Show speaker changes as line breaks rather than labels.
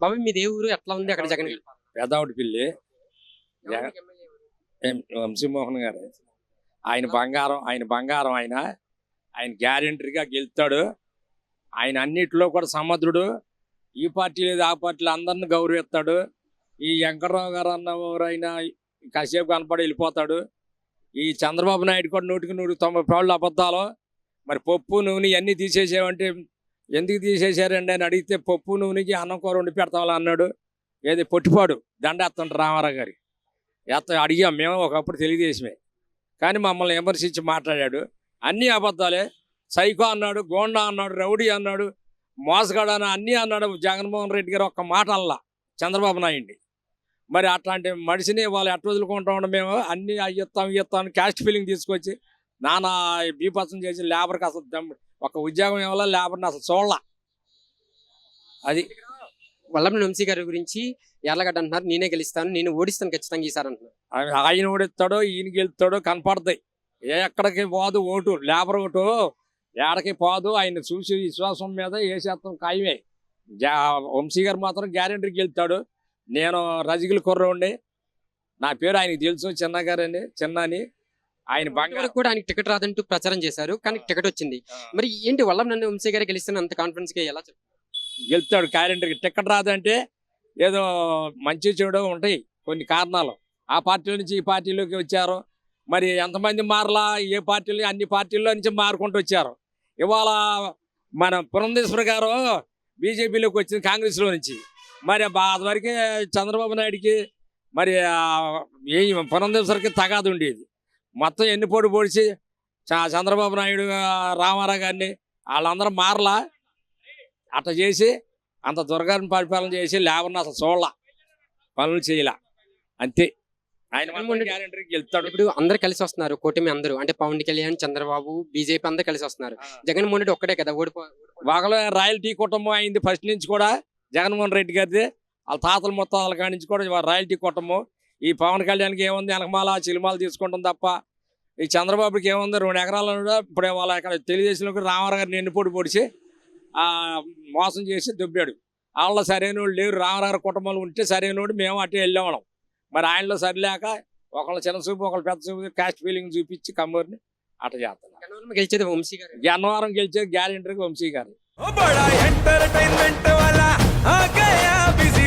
బాబాయ్ మీ దేవుడు ఎట్లా ఉంది అక్కడ జగన్ గారి?
పెదావుడి పిల్లి వంశీమోహన్ గారు. ఆయన బంగారం ఆయన బంగారం ఆయన. ఆయన గ్యారెంటీగా గెలుస్తాడు. ఆయన అన్నిటిలో కూడా సమర్థుడు. ఈ పార్టీ లేదు ఆ పార్టీలో అందరిని గౌరవిస్తాడు. ఈ వెంకటరావు గారు అన్నవారు ఆయన కాసేపు కనపడి వెళ్ళిపోతాడు. ఈ చంద్రబాబు నాయుడు కూడా నూటికి నూటికి తొంభై పాళ్ళు అబద్ధాలు. మరి పప్పు నూనె ఇవన్నీ తీసేసామంటే ఎందుకు తీసేశారండి అని అడిగితే పప్పు నూనెకి అన్నం కూర వండి పెడతామని అన్నాడు. ఏది పొట్టిపాడు దండేస్తుంటారు రామారావు గారి. ఎత్త అడిగాం మేము ఒకప్పుడు తెలుగుదేశమే. కానీ మమ్మల్ని విమర్శించి మాట్లాడాడు. అన్నీ అబద్ధాలే. సైకో అన్నాడు గోండా అన్నాడు రౌడీ అన్నాడు మోసగాడు అని అన్నీ అన్నాడు జగన్మోహన్ రెడ్డి గారు ఒక్క మాట అల్లా చంద్రబాబు నాయుడిని. మరి అట్లాంటి మనిషిని వాళ్ళు ఎట్ట వదులుకుంటా ఉండం మేము? అన్నీ అయ్యిస్తాం ఇస్తాం క్యాస్ట్ ఫీలింగ్ తీసుకొచ్చి నానా బీపత్సం చేసి లేబర్కి అసలు దమ్- ఒక ఉద్యోగం ఇవ్వాలా లేబర్ని అసలు చూడాల. అది.
వల్లభనేని వంశీ గారి గురించి ఎర్లగడ్డ అంటున్నారు నేనే గెలుస్తాను నేను ఓడిస్తాను ఖచ్చితంగా ఈసారి అంటున్నారు.
ఆయన ఆయన ఓడిస్తాడో ఈయన గెలుస్తాడో కనపడతాయి. ఏ ఎక్కడికి పోదు ఓటు లేబర్ ఓటు ఏడకి పోదు ఆయన చూసి విశ్వాసం మీద ఏ శాతం ఖాయమే. వంశీ గారు మాత్రం గ్యారెంటీకి గెలుతాడు నేను రజిగుల కుర్రోండి నా పేరు ఆయనకి తెలుసు చిన్న గారని చిన్న అని ఆయన బంగారం
కూడా ఆయనకి టికెట్ రాదంటూ ప్రచారం చేశారు. కానీ టికెట్ వచ్చింది. మరి ఏంటి వల్లభనేని వంశీ గారు గెలుస్తాను అంత కాన్ఫిడెన్స్గా ఎలా
గెలుతాడు గ్యారెంటీకి టికెట్ రాదంటే ఏదో మంచి చెడు ఉంటాయి కొన్ని కారణాలు. ఆ పార్టీ నుంచి ఈ పార్టీలోకి వచ్చారు. మరి ఎంతమంది మారలా? ఏ పార్టీలు? అన్ని పార్టీల్లో నుంచి మారుకుంటూ వచ్చారు. ఇవాళ మన పురంధేశ్వర గారు బీజేపీలోకి వచ్చింది కాంగ్రెస్లో నుంచి. మరి బా- వరకే చంద్రబాబు నాయుడికి మరి ఏ పురంధేశ్వరికి తగాదు ఉండేది. మొత్తం ఎన్ని పోటీ పొడిచి చంద్రబాబు నాయుడు రామారావు గారిని వాళ్ళందరూ మారలా? అట్లా చేసి అంత దుర్గాన్ని పరిపాలన చేసి లేబర్ని అసలు చూడాల. పనులు చేయలే. అంతే. ఆయన గ్యారెంటీకి వెళ్తాడు
ఇప్పుడు అందరు కలిసి వస్తున్నారు కూటమి అందరూ. అంటే పవన్ కళ్యాణ్ చంద్రబాబు బీజేపీ అందరు కలిసి వస్తున్నారు. జగన్మోహన్ రెడ్డి ఒక్కడే కదా ఓడిపో
వాగలో రాయల్టీ కుటుంబం అయింది ఫస్ట్ నుంచి కూడా జగన్మోహన్ రెడ్డి గారిది. వాళ్ళ తాతల ముత్తాతల కాడి నుంచి కూడా రాయల్టీ కుటుంబం. ఈ పవన్ కళ్యాణ్కి ఏముంది? వెనకమాల చిలిమాలు తీసుకుంటాం తప్ప ఈ చంద్రబాబుకి ఏముంది రెండు ఎకరాలు ఇప్పుడే వాళ్ళ ఎక్కడ తెలుగుదేశంలోకి రామారావు గారిని ఎన్నిపోటు పొడిచి మోసం చేసి దుబ్బాడు వాళ్ళ సరైన వాళ్ళు లేరు రామారావు కుటుంబాలు ఉంటే సరైన వాడు మేము అటే వెళ్ళేవాళ్ళం. మరి ఆయనలో సరిలేక ఒకళ్ళ చిన్న చూపు ఒకళ్ళు పెద్ద చూపు క్యాస్ట్ ఫీలింగ్ చూపించి కమ్మూరిని అట
చేస్తున్నాం గెలిచేది వంశీ గారు.
జనవరం గెలిచేది గ్యారెంటర్కి వంశీ గారు.
Entertainment
busy